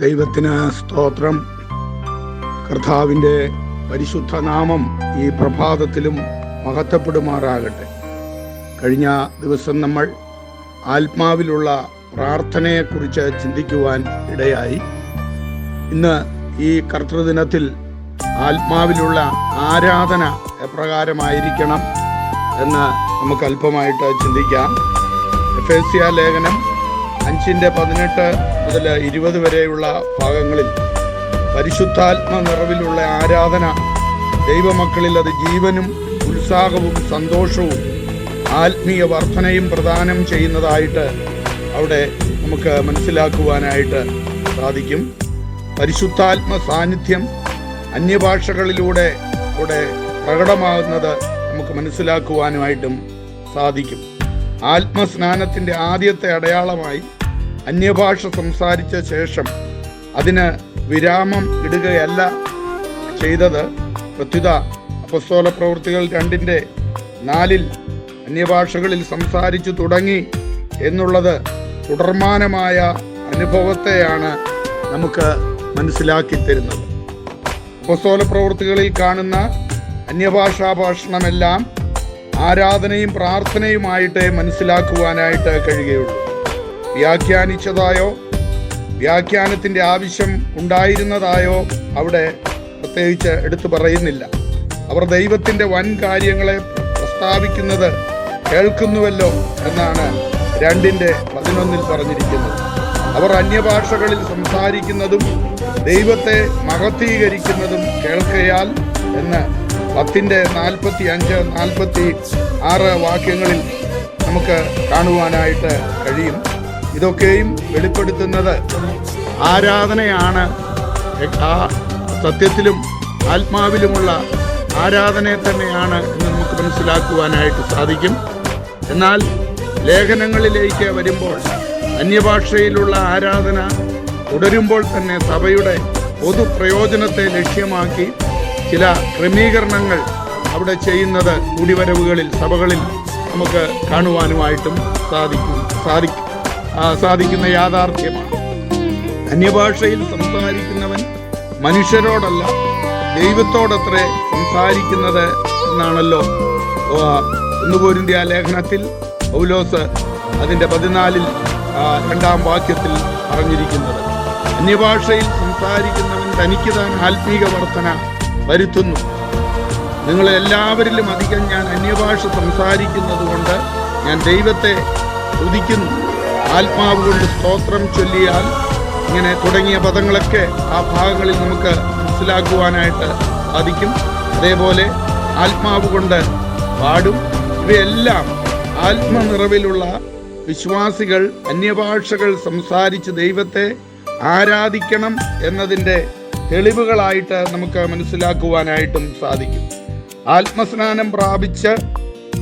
ദൈവത്തിന് സ്തോത്രം. കർത്താവിന്റെ പരിശുദ്ധ നാമം ഈ പ്രഭാതത്തിലും മഹത്വപ്പെടുമാറാകട്ടെ. കഴിഞ്ഞ ദിവസം നമ്മൾ ആത്മാവിലുള്ള പ്രാർത്ഥനയെക്കുറിച്ച് ചിന്തിക്കുവാൻ ഇടയായി. ഇന്ന് ഈ കർത്തൃദിനത്തിൽ ആത്മാവിലുള്ള ആരാധന എപ്രകാരമായിരിക്കണം എന്ന് നമുക്ക് അല്പമായിട്ട് ചിന്തിക്കാം. എഫ് ലേഖനം അഞ്ചിന്റെ പതിനെട്ട് മുതൽ ഇരുപത് വരെയുള്ള ഭാഗങ്ങളിൽ പരിശുദ്ധാത്മ നിറവിലുള്ള ആരാധന ദൈവമക്കളിൽ അത് ജീവനും ഉത്സാഹവും സന്തോഷവും ആത്മീയ വർധനയും പ്രദാനം ചെയ്യുന്നതായിട്ട് അവിടെ നമുക്ക് മനസ്സിലാക്കുവാനായിട്ട് സാധിക്കും. പരിശുദ്ധാത്മ സാന്നിധ്യം അന്യഭാഷകളിലൂടെ ഇവിടെ പ്രകടമാകുന്നത് നമുക്ക് മനസ്സിലാക്കുവാനുമായിട്ടും സാധിക്കും. ആത്മസ്നാനത്തിന്റെ ആദ്യത്തെ അടയാളമായി അന്യഭാഷ സംസാരിച്ച ശേഷം അതിന് വിരാമം ഇടുകയല്ല ചെയ്തത്. പ്രത്യുത അപസ്തോല പ്രവൃത്തികൾ രണ്ടിന്റെ നാലിൽ അന്യഭാഷകളിൽ സംസാരിച്ചു തുടങ്ങി എന്നുള്ളത് തുടർമാനമായ അനുഭവത്തെയാണ് നമുക്ക് മനസ്സിലാക്കി തരുന്നത്. അപസ്തോല പ്രവൃത്തികളിൽ കാണുന്ന അന്യഭാഷാ ഭാഷണമെല്ലാം ആരാധനയും പ്രാർത്ഥനയുമായിട്ടേ മനസ്സിലാക്കുവാനായിട്ട് കഴിയുകയുള്ളൂ. വ്യാഖ്യാനിച്ചതായോ? വ്യാഖ്യാനത്തിന്റെ ആവശ്യം ഉണ്ടായിരുന്നതായോ അവിടെ പ്രത്യേകിച്ച് എടുത്തു പറയുന്നില്ല. അവർ ദൈവത്തിന്റെ വൻ കാര്യങ്ങളെ പ്രസ്താവിക്കുന്നത് കേൾക്കുന്നുവല്ലോ എന്നാണ് രണ്ടിന്റെ പതിനൊന്നിൽ പറഞ്ഞിരിക്കുന്നത്. അവർ അന്യഭാഷകളിൽ സംസാരിക്കുന്നതും ദൈവത്തെ മഹത്തീകരിക്കുന്നതും കേൾക്കയാൽ എന്ന് പത്തിന്റെ നാൽപ്പത്തി അഞ്ച് നാൽപ്പത്തി ആറ് വാക്യങ്ങളിൽ നമുക്ക് കാണുവാനായിട്ട് കഴിയും. ഇതൊക്കെയും വെളിപ്പെടുത്തുന്നത് ആരാധനയാണ്. ആ സത്യത്തിലും ആത്മാവിലുമുള്ള ആരാധനയെ തന്നെയാണ് എന്ന് നമുക്ക് മനസ്സിലാക്കുവാനായിട്ട് സാധിക്കും. എന്നാൽ ലേഖനങ്ങളിലേക്ക് വരുമ്പോൾ അന്യഭാഷയിലുള്ള ആരാധന തുടരുമ്പോൾ തന്നെ സഭയുടെ പൊതു പ്രയോജനത്തെ ലക്ഷ്യമാക്കി ചില ക്രമീകരണങ്ങൾ അവിടെ ചെയ്യുന്നത് കൂടിവരവുകളിൽ സഭകളിൽ നമുക്ക് കാണുവാനുമായിട്ടും സാധിക്കും സാധിക്കും. സാധിക്കുന്ന യാഥാർത്ഥ്യമാണ്. അന്യഭാഷയിൽ സംസാരിക്കുന്നവൻ മനുഷ്യരോടല്ല ദൈവത്തോടത്രേ സംസാരിക്കുന്നത് എന്നാണല്ലോ. ഒന്നുപോരിന്റെ ലേഖനത്തിൽ പൗലോസ് അതിന്റെ പതിനാലിൽ രണ്ടാം വാക്യത്തിൽ പറഞ്ഞിരിക്കുന്നത്. അന്യഭാഷയിൽ സംസാരിക്കുന്നവൻ തനിക്ക് താൻ ആത്മീക വർധന വരുത്തുന്നു. നിങ്ങൾ എല്ലാവരിലും അധികം ഞാൻ അന്യഭാഷ സംസാരിക്കുന്നത് കൊണ്ട് ഞാൻ ദൈവത്തെ ഉദിക്കുന്നു. ആത്മാവ് കൊണ്ട് സ്തോത്രം ചൊല്ലിയാൽ ഇങ്ങനെ തുടങ്ങിയ പദങ്ങളൊക്കെ ആ ഭാഗങ്ങളിൽ നമുക്ക് മനസ്സിലാക്കുവാനായിട്ട് സാധിക്കും. അതേപോലെ ആത്മാവ് കൊണ്ട് പാടും. ഇവയെല്ലാം ആത്മനിറവിലുള്ള വിശ്വാസികൾ അന്യഭാഷകൾ സംസാരിച്ച് ദൈവത്തെ ആരാധിക്കണം എന്നതിന്റെ തെളിവുകളായിട്ട് നമുക്ക് മനസ്സിലാക്കുവാനായിട്ടും സാധിക്കും. ആത്മസ്നാനം പ്രാപിച്ച്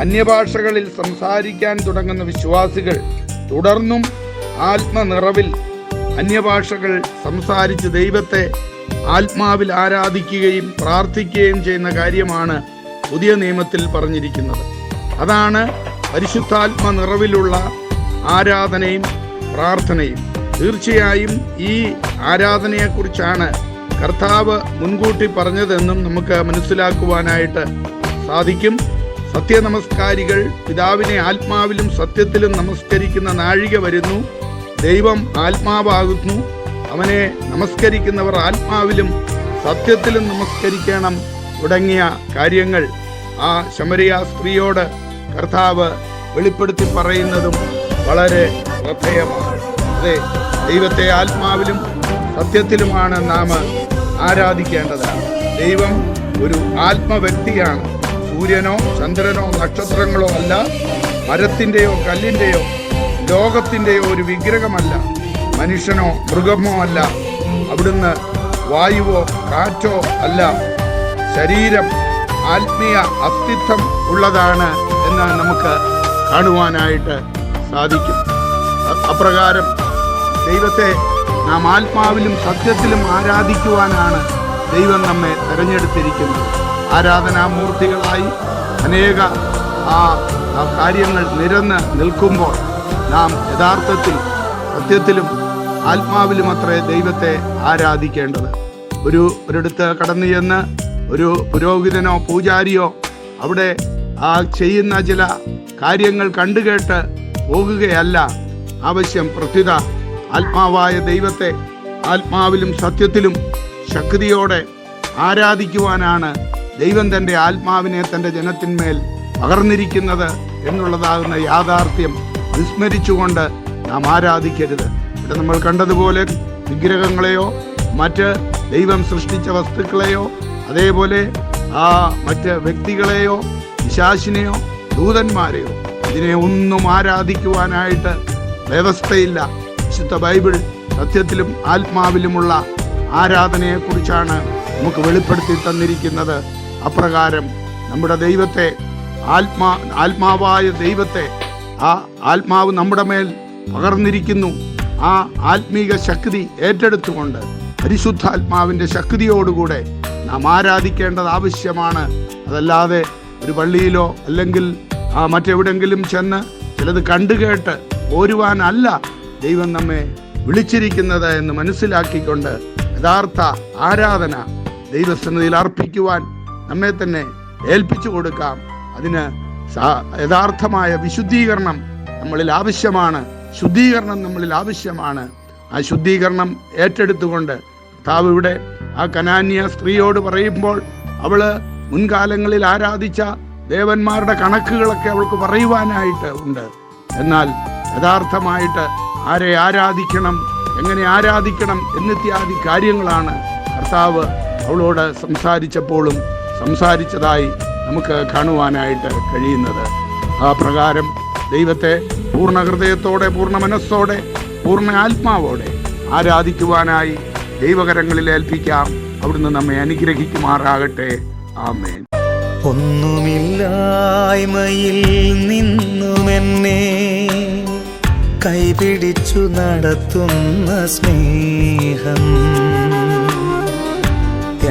അന്യഭാഷകളിൽ സംസാരിക്കാൻ തുടങ്ങുന്ന വിശ്വാസികൾ തുടർന്നും ആത്മനിറവിൽ അന്യഭാഷകൾ സംസാരിച്ച് ദൈവത്തെ ആത്മാവിൽ ആരാധിക്കുകയും പ്രാർത്ഥിക്കുകയും ചെയ്യുന്ന കാര്യമാണ് പുതിയ നിയമത്തിൽ പറഞ്ഞിരിക്കുന്നത്. അതാണ് പരിശുദ്ധാത്മ നിറവിലുള്ള ആരാധനയും പ്രാർത്ഥനയും. തീർച്ചയായും ഈ ആരാധനയെക്കുറിച്ചാണ് കർത്താവ് മുൻകൂട്ടി പറഞ്ഞതെന്നും നമുക്ക് മനസ്സിലാക്കുവാനായിട്ട് സാധിക്കും. സത്യനമസ്കാരികൾ. പിതാവിനെ ആത്മാവിലും സത്യത്തിലും നമസ്കരിക്കുന്ന നാഴിക വരുന്നു. ദൈവം ആത്മാവാകുന്നു. അവനെ നമസ്കരിക്കുന്നവർ ആത്മാവിലും സത്യത്തിലും നമസ്കരിക്കണം തുടങ്ങിയ കാര്യങ്ങൾ ആ ശമരിയ സ്ത്രീയോട് കർത്താവ് വെളിപ്പെടുത്തി പറയുന്നതും വളരെ ശ്രദ്ധേയമാണ്. അതെ ദൈവത്തെ ആത്മാവിലും സത്യത്തിലുമാണ് നാം ആരാധിക്കേണ്ടത്. ദൈവം ഒരു ആത്മവ്യക്തിയാണ്. സൂര്യനോ ചന്ദ്രനോ നക്ഷത്രങ്ങളോ അല്ല മരത്തിന്റെയോ കല്ലിന്റെയോ ലോകത്തിന്റെയോ ഒരു വിഗ്രഹമല്ല മനുഷ്യനോ മൃഗമോ അല്ല അവിടുന്ന് വായുവോ കാറ്റോ അല്ല. ശരീരം ആത്മീയ അസ്തിത്വം ഉള്ളതാണ് എന്ന് നമുക്ക് കാണുവാനായിട്ട് സാധിക്കും. അപ്രകാരം ദൈവത്തെ നാം ആത്മാവിലും സത്യത്തിലും ആരാധിക്കുവാനാണ് ദൈവം നമ്മെ തിരഞ്ഞെടുത്തിരിക്കുന്നത്. ആരാധനാമൂർത്തികളായി അനേക ആ കാര്യങ്ങൾ നിരന്ന് നിൽക്കുമ്പോൾ നാം യഥാർത്ഥത്തിൽ സത്യത്തിലും ആത്മാവിലും അത്രേ ദൈവത്തെ ആരാധിക്കേണ്ടത്. ഒരു ഒരിടത്ത് കടന്നു ചെന്ന് ഒരു പുരോഹിതനോ പൂജാരിയോ അവിടെ ആ ചെയ്യുന്ന ചില കാര്യങ്ങൾ കണ്ടുകേട്ട് പോകുകയല്ല ആവശ്യം പ്രത്യുത. ആത്മാവായ ദൈവത്തെ ആത്മാവിലും സത്യത്തിലും ശക്തിയോടെ ആരാധിക്കുവാനാണ് ദൈവം തന്റെ ആത്മാവിനെ തന്റെ ജനത്തിന്മേൽ പകർന്നിരിക്കുന്നത് എന്നുള്ളതാകുന്ന യാഥാർത്ഥ്യം വിസ്മരിച്ചുകൊണ്ട് നാം ആരാധിക്കരുത്. ഇവിടെ നമ്മൾ കണ്ടതുപോലെ വിഗ്രഹങ്ങളെയോ മറ്റ് ദൈവം സൃഷ്ടിച്ച വസ്തുക്കളെയോ അതേപോലെ ആ മറ്റ് വ്യക്തികളെയോ വിശാസിനെയോ ദൂതന്മാരെയോ ഇതിനെ ഒന്നും ആരാധിക്കുവാനായിട്ട് വ്യവസ്ഥയില്ല. വിശുദ്ധ ബൈബിൾ സത്യത്തിലും ആത്മാവിലുമുള്ള ആരാധനയെക്കുറിച്ചാണ് നമുക്ക് വെളിപ്പെടുത്തി തന്നിരിക്കുന്നത്. അപ്രകാരം നമ്മുടെ ദൈവത്തെ ആത്മാ ആത്മാവായ ദൈവത്തെ ആ ആത്മാവ് നമ്മുടെ മേൽ പകർന്നിരിക്കുന്നു. ആ ആത്മീക ശക്തി ഏറ്റെടുത്തുകൊണ്ട് പരിശുദ്ധാത്മാവിന്റെ ശക്തിയോടുകൂടെ നാം ആരാധിക്കേണ്ടത് ആവശ്യമാണ്. അതല്ലാതെ ഒരു പള്ളിയിലോ അല്ലെങ്കിൽ ആ മറ്റെവിടെങ്കിലും ചെന്ന് ചിലത് കണ്ടുകേട്ട് പോരുവാനല്ല ദൈവം നമ്മെ വിളിച്ചിരിക്കുന്നത് എന്ന് മനസ്സിലാക്കിക്കൊണ്ട് യഥാർത്ഥ ആരാധന ദൈവസന്നിധിയിൽ അർപ്പിക്കുവാൻ നമ്മെ തന്നെ ഏൽപ്പിച്ചു കൊടുക്കാം. അതിന് യഥാർത്ഥമായ വിശുദ്ധീകരണം നമ്മളിൽ ആവശ്യമാണ്. ശുദ്ധീകരണം നമ്മളിൽ ആവശ്യമാണ്. ആ ശുദ്ധീകരണം ഏറ്റെടുത്തുകൊണ്ട് കർത്താവ് ഇവിടെ ആ കനാന്യ സ്ത്രീയോട് പറയുമ്പോൾ അവൾ മുൻകാലങ്ങളിൽ ആരാധിച്ച ദേവന്മാരുടെ കണക്കുകളൊക്കെ അവൾക്ക് പറയുവാനായിട്ട് ഉണ്ട്. എന്നാൽ യഥാർത്ഥമായിട്ട് ആരെ ആരാധിക്കണം എങ്ങനെ ആരാധിക്കണം എന്നിത്യാദി കാര്യങ്ങളാണ് കർത്താവ് അവളോട് സംസാരിച്ചപ്പോഴും സംസാരിച്ചതായി നമുക്ക് കാണുവാനായിട്ട് കഴിയുന്നത്. ആ പ്രകാരം ദൈവത്തെ പൂർണ ഹൃദയത്തോടെ പൂർണ മനസ്സോടെ പൂർണ ആത്മാവോടെ ആരാധിക്കുവാനായി ദൈവകരങ്ങളിൽ ഏൽപ്പിക്കാം. അവിടുന്ന് നമ്മെ അനുഗ്രഹിക്കുമാറാകട്ടെ. ആമേൻ. ഒന്നുമില്ലായ്മയിൽ നിന്നുമെന്നെ കൈപിടിച്ചു നടത്തുന്ന സ്നേഹം.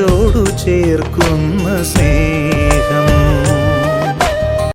നെഞ്ചോടു ചേർക്കുന്ന സ്നേഹം